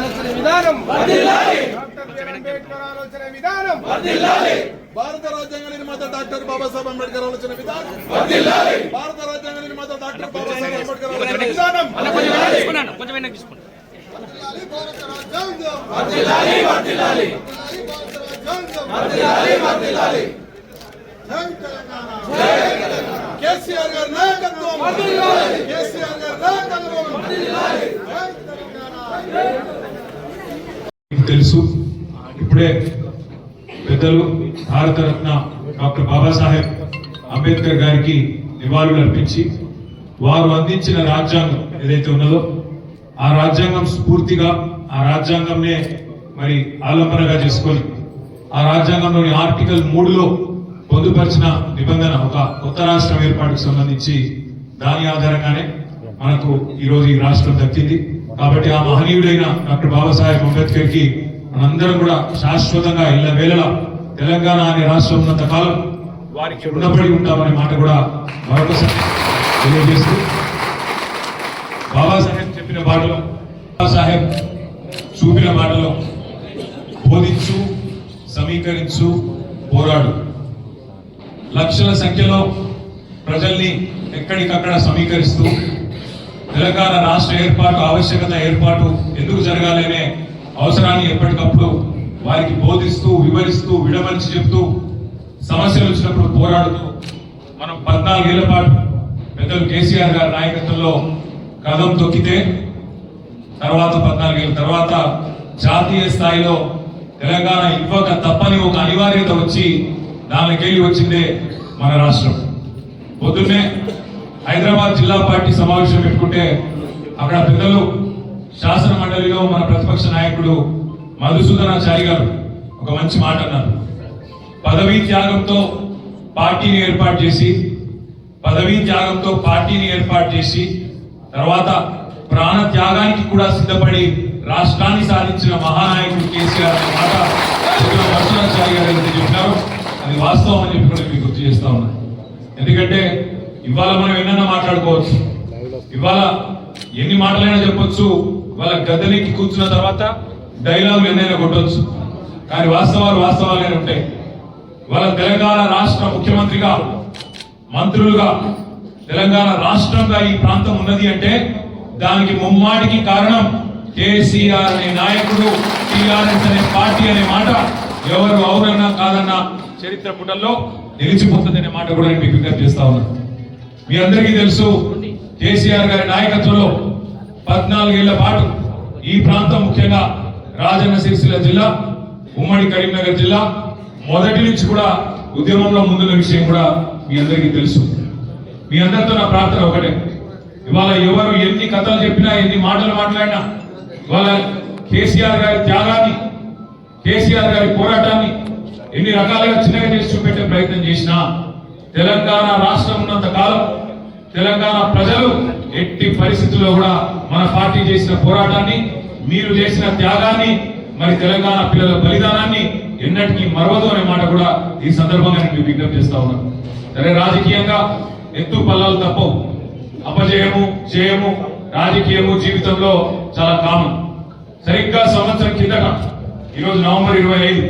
ఆలోచన విధానం అంబేద్కర్ ఆలోచన విధానం భారత రాజ్యాంగ నిర్మాత డాక్టర్ బాబాసాహెబ్ అంబేద్కర్ ఆలోచన విధానం భారత రాజ్యాంగ నిర్మాత డాక్టర్ బాబాసాహెబ్ అంబేద్కర్ ఆలోచన విధానం కేసీఆర్ గారి నాయకత్వం. కేసీఆర్ గారి నాయకత్వం. మీకు తెలుసు. ఇప్పుడే పెద్దలు భారతరత్న డాక్టర్ బాబాసాహెబ్ అంబేద్కర్ గారికి నివాళులు అర్పించి వారు అందించిన రాజ్యాంగం ఏదైతే ఉన్నదో ఆ రాజ్యాంగం స్ఫూర్తిగా ఆ రాజ్యాంగంనే మరి ఆలంబనగా చేసుకొని ఆ రాజ్యాంగంలోని ఆర్టికల్ మూడులో పొందుపరిచిన నిబంధన ఒక కొత్త రాష్ట్రం ఏర్పాటుకు సంబంధించి దాని ఆధారంగానే మనకు ఈరోజు ఈ రాష్ట్రం దక్కింది. కాబట్టి ఆ మహనీయుడైన డాక్టర్ బాబాసాహెబ్ అంబేద్కర్కి మనందరం కూడా శాశ్వతంగా ఇళ్ళ వేళలా తెలంగాణ అనే రాష్ట్రం ఉన్నంత కాలం వారికి రుణపడి ఉంటామనే మాట కూడా మరొకసారి తెలియజేస్తూ బాబాసాహెబ్ చెప్పిన బాటలో బాబాసాహెబ్ చూపిన బాటలో బోధించు సమీకరించు పోరాడు. లక్షల సంఖ్యలో ప్రజల్ని ఎక్కడికక్కడ సమీకరిస్తూ తెలంగాణ రాష్ట్ర ఏర్పాటు ఆవశ్యకత ఏర్పాటు ఎందుకు జరగాలనే అవసరాన్ని ఎప్పటికప్పుడు వారికి బోధిస్తూ వివరిస్తూ విడమలిచి చెప్తూ సమస్యలు వచ్చినప్పుడు పోరాడుతూ మనం పద్నాలుగేళ్ళ పాటు పెద్దలు కేసీఆర్ గారి నాయకత్వంలో కదం తొక్కితే తర్వాత పద్నాలుగేళ్ళ తర్వాత జాతీయ స్థాయిలో తెలంగాణ ఇవ్వక తప్పని ఒక అనివార్యత వచ్చి దానికెళ్ళి వచ్చిందే మన రాష్ట్రం. పొద్దున్నే హైదరాబాద్ జిల్లా పార్టీ సమావేశం పెట్టుకుంటే అక్కడ పెద్దలు శాసన మండలిలో మన ప్రతిపక్ష నాయకుడు మధుసూదనాచారి గారు ఒక మంచి మాట అన్నారు. పదవీ త్యాగంతో పార్టీని ఏర్పాటు చేసి పదవీ త్యాగంతో పార్టీని ఏర్పాటు చేసి తర్వాత ప్రాణ త్యాగానికి కూడా సిద్ధపడి రాష్ట్రాన్ని సాధించిన మహానాయకుడు కేసీఆర్ అనే మాట మధుసూదనాచారి గారు ఏదైతే చెప్పారో అది వాస్తవం అని చెప్పి కూడా మీకు గుర్తు చేస్తా ఉన్నాను ఎందుకంటే ఇవాళ మనం ఎన్నైనా మాట్లాడుకోవచ్చు. ఇవాళ ఎన్ని మాటలైనా చెప్పొచ్చు. ఇవాళ గద్దెనెక్కి కూర్చున్న తర్వాత డైలాగులు ఎన్నైనా కొట్టొచ్చు. కానీ వాస్తవాలు వాస్తవాలే ఉంటాయి. ఇవాళ తెలంగాణ రాష్ట్ర ముఖ్యమంత్రిగా మంత్రులుగా తెలంగాణ రాష్ట్రంగా ఈ ప్రాంతం ఉన్నది అంటే దానికి ముమ్మాటికి కారణం కేసీఆర్ అనే నాయకుడు టీఆర్ఎస్ అనే పార్టీ అనే మాట ఎవరు అవునన్నా కాదన్నా చరిత్ర పుటల్లో నిలిచిపోతుంది అనే మాట కూడా నేను మీకు విజ్ఞప్తి చేస్తా ఉన్నాను. మీ అందరికీ తెలుసు కేసీఆర్ గారి నాయకత్వంలో పద్నాలుగేళ్ళ పాటు ఈ ప్రాంతం ముఖ్యంగా రాజన్న సిరిసిల్ల జిల్లా ఉమ్మడి కరీంనగర్ జిల్లా మొదటి నుంచి కూడా ఉద్యమంలో ముందున్న విషయం కూడా మీ అందరికీ తెలుసు. మీ అందరితో నా ప్రార్థన ఒకటే. ఇవాళ ఎవరు ఎన్ని కథలు చెప్పినా ఎన్ని మాటలు మాట్లాడినా ఇవాళ కేసీఆర్ గారి త్యాగాన్ని కేసీఆర్ గారి పోరాటాన్ని ఎన్ని రకాలుగా చిన్నగా చేసి చూపెట్టే ప్రయత్నం చేసినా తెలంగాణ రాష్ట్రం ఉన్నంత కాలం తెలంగాణ ప్రజలు ఎట్టి పరిస్థితుల్లో కూడా మన పార్టీ చేసిన పోరాటాన్ని మీరు చేసిన త్యాగాన్ని మరి తెలంగాణ పిల్లల బలిదానాన్ని ఎన్నటికీ మరవదు అనే మాట కూడా ఈ సందర్భంగా నేను విజ్ఞప్తి చేస్తా ఉన్నాను సరే రాజకీయంగా ఎత్తు పల్లాలు తప్పవు. అపజయము జయము రాజకీయము జీవితంలో చాలా కామన్. సరిగ్గా సంవత్సరం కిందట ఈరోజు నవంబర్ ఇరవై ఐదు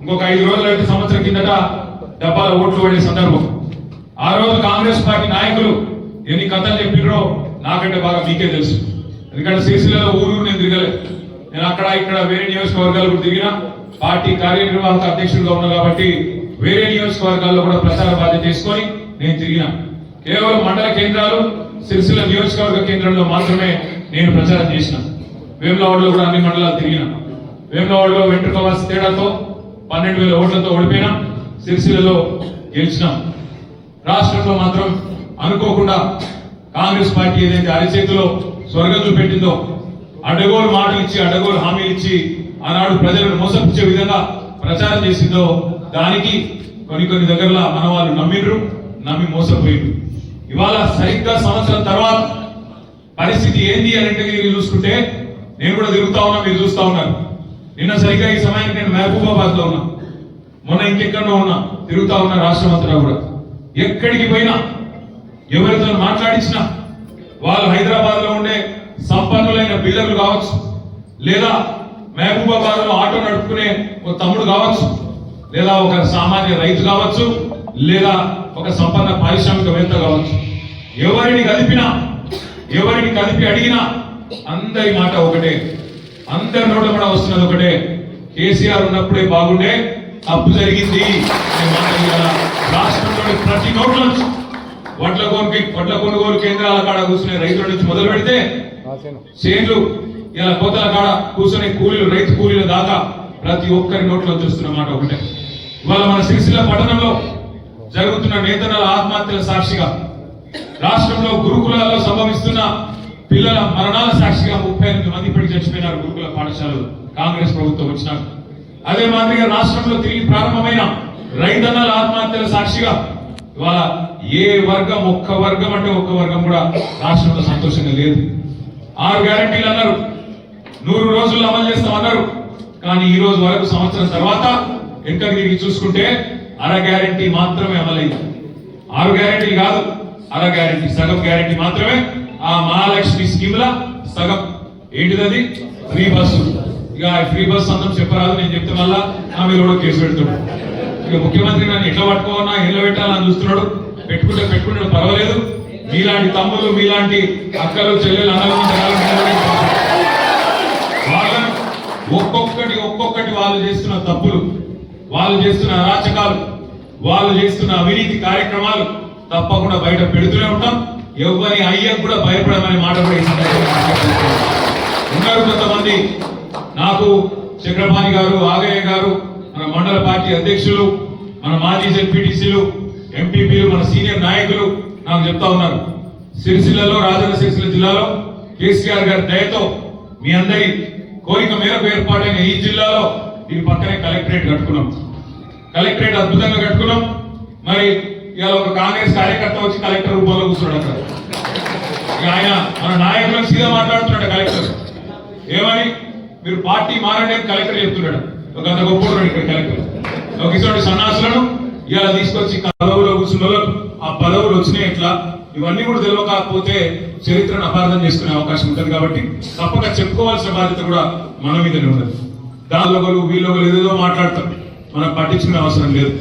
ఇంకొక ఐదు రోజులు అయితే సంవత్సరం కిందట డబ్బాల ఓట్లు పడే సందర్భం. ఆ రోజు కాంగ్రెస్ పార్టీ నాయకులు ఎన్ని కథలు చెప్పినో నాకంటే బాగా మీకే తెలుసు. ఎందుకంటే సిరిసిల్లలో ఊరు నేను తిరగలే. నేను అక్కడ ఇక్కడ వేరే నియోజకవర్గాలు కూడా తిరిగినా పార్టీ కార్యనిర్వాహక అధ్యక్షుడిగా ఉన్నా కాబట్టి వేరే నియోజకవర్గాల్లో కూడా ప్రచార బాధ్యత తీసుకొని నేను తిరిగినా. కేవలం మండల కేంద్రాలు సిరిసిల్ల నియోజకవర్గ కేంద్రంలో మాత్రమే నేను ప్రచారం చేసిన. వేములవాడలో కూడా అన్ని మండలాలు తిరిగిన. వేములవాడలో వెంట్రుకవాసి తేడాతో పన్నెండు వేల ఓట్లతో ఓడిపోయినా సిరిసిల్లలో గెలిచినాం. రాష్ట్రంలో మాత్రం అనుకోకుండా కాంగ్రెస్ పార్టీ ఏదైతే అరిచేతిలో స్వర్గతులు పెట్టిందో అడ్డగోలు మాటలు ఇచ్చి అడ్డగోలు హామీలు ఇచ్చి ఆనాడు ప్రజలను మోసపించే విధంగా ప్రచారం చేసిందో దానికి కొన్ని కొన్ని దగ్గరలో మన వాళ్ళు నమ్మిండ్రు నమ్మి మోసపోయిండ్రు. ఇవాళ సరిగ్గా సంవత్సరం తర్వాత పరిస్థితి ఏంది అని మీరు చూసుకుంటే నేను కూడా తిరుగుతా ఉన్నా మీరు చూస్తా ఉన్నారు. నిన్న సరిగ్గా ఈ సమయానికి నేను మహబూబాబాద్లో ఉన్నా. మొన్న ఇంకెక్కడో ఉన్నా తిరుగుతా ఉన్న రాష్ట్రం అంతా కూడా. ఎక్కడికి పోయినా ఎవరితో మాట్లాడించినా వాళ్ళు హైదరాబాద్లో ఉండే సంపన్నులైన బిల్డర్లు కావచ్చు లేదా మహబూబాబాద్లో ఆటో నడుపుకునే ఒక తమ్ముడు కావచ్చు లేదా ఒక సామాన్య రైతు కావచ్చు లేదా ఒక సంపన్న పారిశ్రామికవేత్త కావచ్చు. ఎవరిని కలిపినా ఎవరిని కలిపి అడిగినా అందరి మాట ఒకటే. అందరి నోట కూడా వస్తున్నది ఒకటే. కేసీఆర్ ఉన్నప్పుడే బాగుండే తప్పు జరిగింది అనే మాట రాష్ట్రంలోని ప్రతి నోట్ల నుంచి వడ్ల కొనుగోలు వడ్ల కొనుగోలు కేంద్రాల కాడ కూర్చునే రైతుల నుంచి మొదలు పెడితే చేన్లు ఇలా కోతల కాడ కూర్చునే కూలీలు రైతు కూలీల దాకా ప్రతి ఒక్కరి నోట్లో చూస్తున్న మాట ఒకటే. ఇవాళ మన సిరిసిల్ల పట్టణంలో జరుగుతున్న నేతన్నల ఆత్మహత్యల సాక్షిగా రాష్ట్రంలో గురుకులాల్లో సంభవిస్తున్న పిల్లల మరణాల సాక్షిగా ముప్పై ఎనిమిది మంది ఇప్పటికి చచ్చిపోయినారు గురుకుల పాఠశాలలు. కాంగ్రెస్ ప్రభుత్వం వచ్చినాక. అదే మాదిరిగా రాష్ట్రంలో తిరిగి ప్రారంభమైన రైతన్నల ఆత్మహత్యల సాక్షిగా ఇవాళ ఏ వర్గం ఒక్క వర్గం అంటే ఒక్క వర్గం కూడా రాష్ట్రంలో సంతోషంగా లేదు. ఆరు గ్యారంటీలు అన్నారు. నూరు రోజులు అమలు చేస్తామన్నారు కానీ ఈ రోజు వరకు సంవత్సరం తర్వాత వెనుకకు తిరిగి చూసుకుంటే అర గ్యారంటీ మాత్రమే అమలైంది. ఆరు గ్యారంటీ కాదు అర గ్యారంటీ సగం గ్యారంటీ మాత్రమే. ఆ మహాలక్ష్మి స్కీమ్ లా సగం. ఏంటిది ఫ్రీ బస్సు. ఇక ఫ్రీ బస్ అందరం చెప్పరాదు నేను చెప్తే మళ్ళా నా మీద కూడా కేసు పెడుతున్నాడు ఇక ముఖ్యమంత్రి నన్ను ఎట్లా పట్టుకోవాలన్నా ఎట్లా పెట్టాలని చూస్తున్నాడు. పెట్టుకుంటే పెట్టుకుంటే పర్వాలేదు. మీలాంటి తమ్ముళ్ళు మీలాంటి అక్కలు చెల్లెలు అన్నలు వాళ్ళను ఒక్కొక్కటి ఒక్కొక్కటి వాళ్ళు చేస్తున్న తప్పులు వాళ్ళు చేస్తున్న అరాచకాలు వాళ్ళు చేస్తున్న అవినీతి కార్యక్రమాలు తప్పకుండా బయట పెడుతూనే ఉంటాం. ఎవరి అయ్యకు కూడా భయపడమని మాట కూడా ఉన్నారు కొంతమంది. నాకు చక్రపాణి గారు ఆగయ్య గారు మన మండల పార్టీ అధ్యక్షులు మన మాజీ జెడ్పీటీసీలు ఎంపీపీలు మన సీనియర్ నాయకులు నాకు చెప్తా ఉన్నారు. సిరిసిల్లలో రాజన్న సిరిసిల్ల జిల్లాలో కేసీఆర్ గారి దయతో మీ అందరి కోరిక మేరకు ఏర్పాటైన ఈ జిల్లాలో దీని పక్కనే కలెక్టరేట్ కట్టుకున్నాం. కలెక్టరేట్ అద్భుతంగా కట్టుకున్నాం. మరి ఇవాళ ఒక కాంగ్రెస్ కార్యకర్త వచ్చి కలెక్టర్ రూపంలో కూర్చున్నాడు అక్కడ. ఆయన మన నాయకులకు సీదా మాట్లాడుతున్నాడు కలెక్టర్. ఏమని? మీరు పార్టీ మారండి కలెక్టర్ చెప్తున్నాడు. ఒక అంత గొప్ప ఇక్కడ కలెక్టర్ ఒక సన్నాసులను ఇలా తీసుకొచ్చి పదవులో కూర్చున్న ఆ పదవులు వచ్చినాయి ఎట్లా? ఇవన్నీ కూడా తెలియకపోతే చరిత్రను అపార్థం చేసుకునే అవకాశం ఉంటుంది కాబట్టి తప్పక చెప్పుకోవాల్సిన బాధ్యత కూడా మన మీదనే ఉండదు దానిలో ఒకరు వీళ్ళు ఒకరు ఏదేదో మాట్లాడతాం మనం పట్టించుకునే అవసరం లేదు.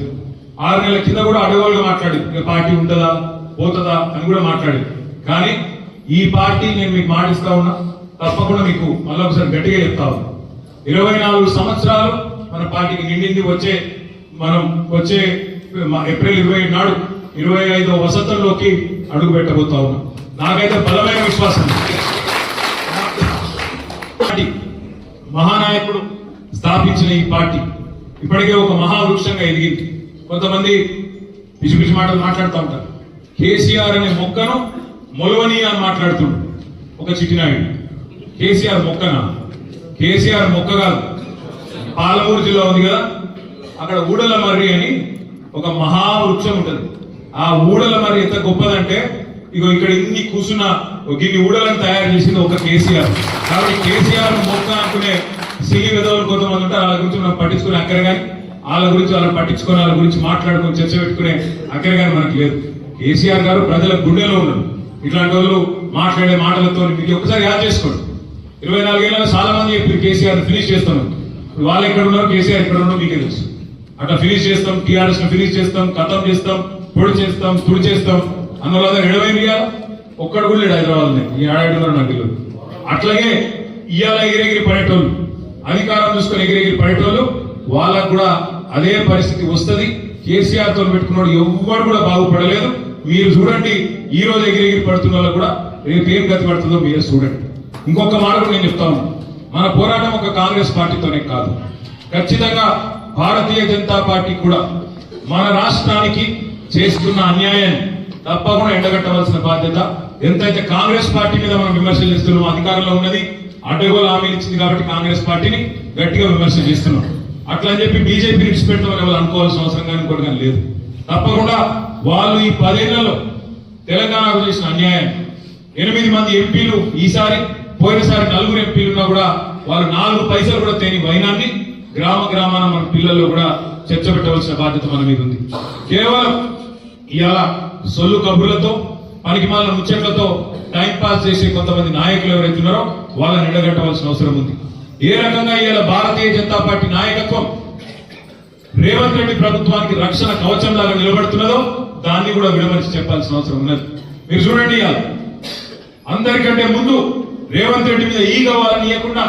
ఆరు నెలల కింద కూడా అడవాళ్ళు మాట్లాడి పార్టీ ఉంటుందా? పోతుందా? అని కూడా మాట్లాడి కానీ ఈ పార్టీ నేను మీకు మాటిస్తా ఉన్నా. తప్పకుండా మీకు మళ్ళీ ఒకసారి గట్టిగా చెప్తా ఉన్నా. ఇరవై నాలుగు సంవత్సరాలు మన పార్టీకి నిండింది వచ్చే మనం వచ్చే ఏప్రిల్ ఇరవై నాడు ఇరవై ఐదో వసంతంలోకి అడుగు పెట్టబోతా ఉన్నాం. నాకైతే బలమైన విశ్వాసం. పార్టీ మహానాయకుడు స్థాపించిన ఈ పార్టీ ఇప్పటికే ఒక మహావృక్షంగా ఎదిగింది. కొంతమంది పిచ్చి పిచ్చి మాటలు మాట్లాడుతూ ఉంటారు. కేసీఆర్ అనే మొక్కను మొలవని అని మాట్లాడుతుండు ఒక చిట్టినాయుడు. కేసీఆర్ మొక్కనా? కేసీఆర్ మొక్క కాదు. పాలమూరు జిల్లా ఉంది కదా? అక్కడ ఊడల మర్రి అని ఒక మహా వృక్షం ఉంటుంది. ఆ ఊడల మర్రి ఎంత గొప్పదంటే ఇగో ఇక్కడ ఇన్ని కూర్చున్న ఒక ఇన్ని ఊడలను తయారు చేసింది ఒక కేసీఆర్. కాబట్టి కేసీఆర్ మొక్క అనుకునే సిగి విధవులు కొంతమంది ఉంటారు వాళ్ళ గురించి మనం పట్టించుకునే అక్కర కానీ వాళ్ళ గురించి వాళ్ళని పట్టించుకొని వాళ్ళ గురించి మాట్లాడుకొని చర్చ పెట్టుకునే అక్కర కానీ మనకు లేదు. కేసీఆర్ గారు ప్రజల గుండెలో ఉన్నారు. ఇట్లాంటి వాళ్ళు మాట్లాడే మాటలతో మీరు ఒకసారి యాద్ చేసుకోండి. ఇరవై నాలుగేళ్ళ చాలా మంది ఇప్పుడు కేసీఆర్ ఫినిష్ చేస్తాను ఇప్పుడు వాళ్ళు ఎక్కడ ఉన్నారు? కేసీఆర్ ఎక్కడ ఉన్నారో మీకే తెలుసు. అట్లా ఫినిష్ చేస్తాం టీఆర్ఎస్ ఫినిష్ చేస్తాం కథం చేస్తాం పొడి చేస్తాం తుడి చేస్తాం. అందువల్ల ఎడవై ఇయ్యాల ఒక్కడు కూడా లేడు హైదరాబాద్ ఈ ఏడాది నాకు తెలియదు. అట్లాగే ఇవాళ ఎగిరెగిరి పడేటోళ్ళు అధికారం చూసుకొని ఎగిరెగిరి పడేటోళ్ళు వాళ్ళకు కూడా అదే పరిస్థితి వస్తది. కేసీఆర్తో పెట్టుకున్నాడు ఎవ్వరు కూడా బాగుపడలేదు. మీరు చూడండి ఈ రోజు ఎగిరెగిరి పడుతున్న వాళ్ళు కూడా రేపు ఏం గతి పడుతుందో మీరు చూడండి. ఇంకొక మాట నేను చెప్తాను. మన పోరాటం ఒక కాంగ్రెస్ పార్టీతోనే కాదు. ఖచ్చితంగా భారతీయ జనతా పార్టీ కూడా మన రాష్ట్రానికి చేస్తున్న అన్యాయాన్ని తప్పకుండా ఎండగట్టవలసిన బాధ్యత. ఎంతైతే కాంగ్రెస్ పార్టీ మీద మనం విమర్శలు చేస్తున్నాం అధికారంలో ఉన్నది అడ్డగోలు హామీలు ఇచ్చింది కాబట్టి కాంగ్రెస్ పార్టీని గట్టిగా విమర్శ చేస్తున్నాం. అట్లా అని చెప్పి బీజేపీ విడిచిపెట్టమని ఎవరు అనుకోవాల్సిన అవసరం కానీ కూడా కానీ లేదు. తప్పకుండా వాళ్ళు ఈ పదేళ్ళలో తెలంగాణకు చేసిన అన్యాయం. ఎనిమిది మంది ఎంపీలు ఈసారి పోయినసారి నలుగురు ఎంపీలు ఉన్నా కూడా వాళ్ళు నాలుగు పైసలు కూడా తేని వైనాన్ని గ్రామ గ్రామాన మన పిల్లల్లో కూడా చర్చ పెట్టవలసిన బాధ్యత మన మీద ఉంది. కేవలం ఇలా సొల్లు కబుర్లతో పనికిమాల ముచ్చట్లతో టైం పాస్ చేసే కొంతమంది నాయకులు ఎవరైతే ఉన్నారో వాళ్ళని ఎండగట్టవలసిన అవసరం ఉంది. ఏ రకంగా ఇవాళ భారతీయ జనతా పార్టీ నాయకత్వం రేవంత్ రెడ్డి ప్రభుత్వానికి రక్షణ కవచం లాగా నిలబడుతున్నదో దాన్ని కూడా విడమరిచి చెప్పాల్సిన అవసరం ఉన్నది. మీరు చూడండి అందరికంటే ముందు రేవంత్ రెడ్డి మీద ఈగ వారిని ఇవ్వకుండా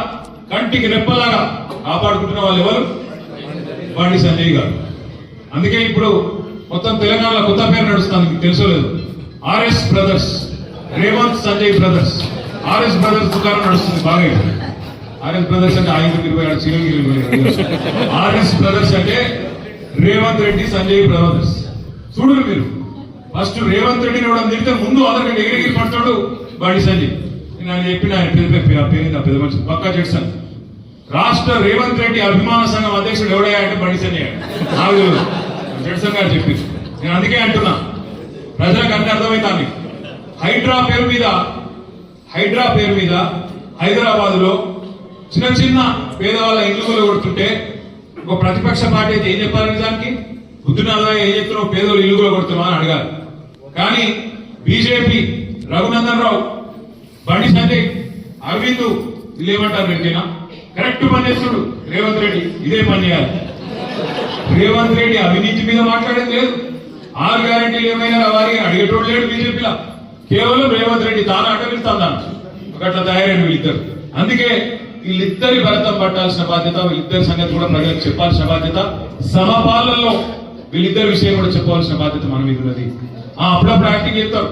కంటికి రెప్పలాగా కాపాడుకుంటున్న వాళ్ళు ఎవరు? బండి సంజయ్ గారు. అందుకే ఇప్పుడు మొత్తం తెలంగాణలో కొత్త పేరు నడుస్తుంది మీకు తెలుసో లేదు RS brothers Revanth Sanjay brothers. RS brothers దుకాణం నడుస్తుంది బాగా ఆర్ఎస్ బ్రదర్స్ అంటే ఆయన ఇరవై ఆరు చిరంజీవి ఆర్ఎస్ బ్రదర్స్ అంటే రేవంత్ రెడ్డి సంజయ్ బ్రదర్స్. చూడరు మీరు. ఫస్ట్ రేవంత్ రెడ్డిని కూడా తిరిగితే ముందు అతనికి ఎగిరిగిరి పడతాడు బండి సంజయ్. నేను ఆయన చెప్పిన ఆయన పెద్ద పేరు ఆ పెద్ద మనిషి పక్కా చేస్తాను రాష్ట్ర రేవంత్ రెడ్డి అభిమాన సంఘం అధ్యక్షుడు ఎవడయ్యా అంటే బండి నాకు జడ్సన్ గారు చెప్పింది. నేను అందుకే అంటున్నా. ప్రజలకు అంటే అర్థమవుతాను హైడ్రా పేరు మీద హైడ్రా పేరు మీద హైదరాబాద్లో చిన్న చిన్న పేదవాళ్ళ ఇల్లు కొడుతుంటే ఒక ప్రతిపక్ష పార్టీ అయితే ఏం చెప్పాలి దానికి బుద్ధినాథ ఏం చెప్తున్నావు? పేదోళ్ళు ఇల్లు కొడుతున్నావు అని అడగాలి. కానీ బీజేపీ రఘునందన్ రావు బండి సంజయ్ అరవింద్ వీళ్ళు ఏమంటారు కరెక్ట్ పని చేస్తుడు రేవంత్ రెడ్డి ఇదే పని చేయాలి. రేవంత్ రెడ్డి అవినీతి మీద మాట్లాడేది లేదు. ఆరు గ్యారంటీలు ఏమైనా వారికి అడిగేటోడు లేడు బీజేపీలో. కేవలం రేవంత్ రెడ్డి తాను అటవిస్తాను అట్లా తయారైన వీళ్ళిద్దరు. అందుకే వీళ్ళిద్దరి భరతం పట్టాల్సిన బాధ్యత వీళ్ళిద్దరి సంగతి కూడా ప్రజలకు చెప్పాల్సిన బాధ్యత. సమపాలనలో వీళ్ళిద్దరి విషయం కూడా చెప్పవలసిన బాధ్యత మన మీద ఉన్నది. అప్పుడప్పుడు యాక్టింగ్ చేస్తారు.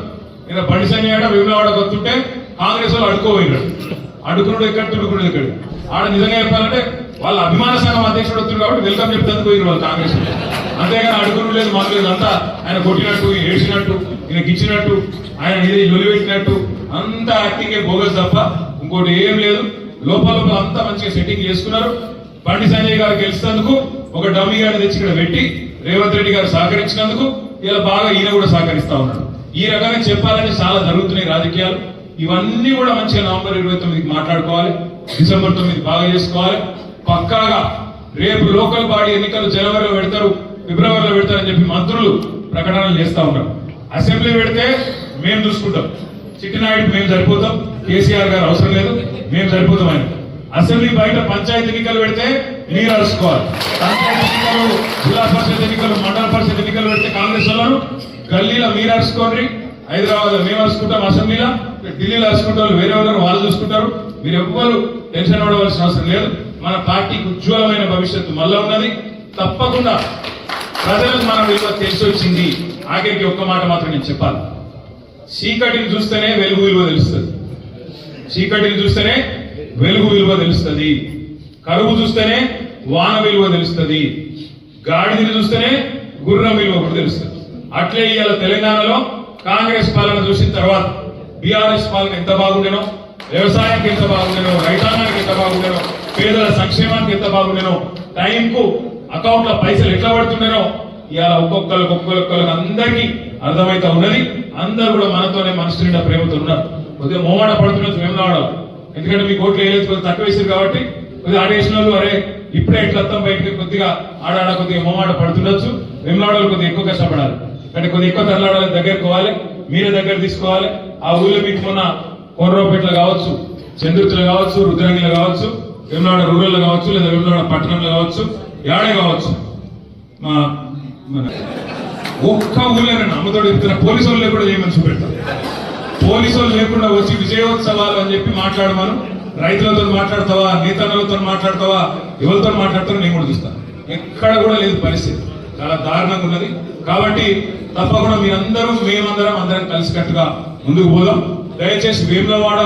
నేను బండి సంజయ్ ఆడ విమలవాడ వస్తుంటే కాంగ్రెస్ వాళ్ళు అడుకోపోయినాడు అడుకున్నాడు ఎక్కడ తుడుకున్నాడు ఎక్కడ? ఆడ నిజంగా చెప్పాలంటే వాళ్ళ అభిమాన సంఘం అధ్యక్షుడు వస్తుంది కాబట్టి వెల్కమ్ చెప్తాను పోయిన వాళ్ళు కాంగ్రెస్ అంతేగాని అడుగును లేదు మాకు లేదు. అంతా ఆయన కొట్టినట్టు ఏడ్చినట్టు ఈయన గిచ్చినట్టు ఆయన ఇది లొలిపెట్టినట్టు అంతా యాక్టింగే బోగస్ తప్ప ఇంకోటి ఏం లేదు. లోపల లోపల అంతా మంచిగా సెట్టింగ్ చేసుకున్నారు. బండి సంజయ్ గారు గెలిచినందుకు ఒక డమ్మీ గారిని తెచ్చి ఇక్కడ పెట్టి రేవంత్ రెడ్డి గారు సహకరించినందుకు ఇలా బాగా ఈయన కూడా సహకరిస్తా ఉన్నాడు. ఈ రకంగా చెప్పాలంటే చాలా జరుగుతున్నాయి రాజకీయాలు. ఇవన్నీ కూడా మంచిగా నవంబర్ ఇరవై తొమ్మిదికి మాట్లాడుకోవాలి. డిసెంబర్ తొమ్మిది బాగా చేసుకోవాలి. పక్కాగా రేపు లోకల్ బాడీ ఎన్నికలు జనవరిలో పెడతారు ఫిబ్రవరిలో పెడతారని చెప్పి మంత్రులు ప్రకటనలు చేస్తా ఉంటారు అసెంబ్లీ పెడితే మేము చూసుకుంటాం. చిట్టినాయుడు మేము సరిపోతాం. కేసీఆర్ గారు అవసరం లేదు. మేము సరిపోతాం ఆయన. అసెంబ్లీ బయట పంచాయతీ ఎన్నికలు పెడితే మీరు అరుచుకోవాలి. పంచాయతీ ఎన్నికలు జిల్లా పరిషత్ ఎన్నికలు మండల పరిషత్ ఎన్నికలు పెడితే కాంగ్రెస్ వాళ్ళు గల్లీలో మీరు అరుచుకోండి. హైదరాబాద్ మేము అరుచుకుంటాం అసెంబ్లీలో. ఢిల్లీలో అరుచుకుంటారు వేరే వాళ్ళు వాళ్ళు చూసుకుంటారు. మీరు ఎవ్వరు టెన్షన్ పడవలసిన అవసరం లేదు. మన పార్టీకి ఉజ్వలమైన భవిష్యత్తు మళ్ళా ఉన్నది. తప్పకుండా ప్రజలకు మన విలువ తెలిసి వచ్చింది. ఆఖరికి ఒక్క మాట మాత్రం నేను చెప్పాలి. చీకటిని చూస్తేనే వెలుగు విలువ తెలుస్తుంది. చీకటిని చూస్తేనే వెలుగు విలువ తెలుస్తుంది. కరువు చూస్తేనే వాన విలువ తెలుస్తుంది. గాడిదని చూస్తేనే గుర్రం విలువ కూడా తెలుస్తుంది. అట్లే ఇవాళ తెలంగాణలో కాంగ్రెస్ పాలన చూసిన తర్వాత బీఆర్ఎస్ పాలన ఎంత బాగుండేనో వ్యవసాయానికి ఎంత బాగుండేనో రైతాంగానికి ఎంత బాగుండేనో పేదల సంక్షేమానికి ఎంత బాగుండేనో టైంకు అకౌంట్ల పైసలు ఎట్లా పడుతుండేనో ఇవాళ ఒక్కొక్కరికి ఒక్కొక్కరికి అందరికీ అర్థమైతే ఉన్నది. అందరు కూడా మనతోనే మనసు నిండా ప్రేమతో ఉన్నారు. కొద్దిగా మోమాట పడుతున్నది మేము రావడం ఎందుకంటే మీకు ఓట్లు వేయలేదు కొద్దిగా తక్కువ వేసారు కాబట్టి కొద్దిగా ఆడేసిన వాళ్ళు అరే ఇప్పుడే ఎట్లా అత్తం బయటకి కొద్దిగా ఆడాడ కొద్దిగా మోమాట పడుతుండొచ్చు. వెమ్లాడాలు కొద్దిగా ఎక్కువ కష్టపడాలి. అంటే కొద్దిగా ఎక్కువ తరలాడాలి దగ్గరకు పోవాలి. మీరే దగ్గర తీసుకోవాలి. ఆ ఊళ్ళో పెట్టుకున్న మొన్న కోర్రపేటలో కావచ్చు చంద్రుతులు కావచ్చు రుద్రంగిలో కావచ్చు వెమ్లాడ రూరల్లో కావచ్చు లేదా వెమ్లాడ పట్టణంలో కావచ్చు యాడే కావచ్చు. మా మన ఒక్క ఊళ్ళో అమ్మతోడు చెప్తున్న పోలీసు వాళ్ళు కూడా చేయమని చూపెడతారు పోలీసు వాళ్ళు లేకుండా వచ్చి విజయోత్సవాలు అని చెప్పి మాట్లాడమను. రైతులతో మాట్లాడతావా? నేతన్నలతో మాట్లాడతావా? ఎవరితో మాట్లాడతారో నేను కూడా చూస్తాను ఎక్కడ కూడా లేదు పరిస్థితి. చాలా దారుణంగా ఉన్నది. కాబట్టి తప్పకుండా మీరందరూ మేమందరం అందరం కలిసికట్టుగా ముందుకు పోదాం. దయచేసి వేములవాడ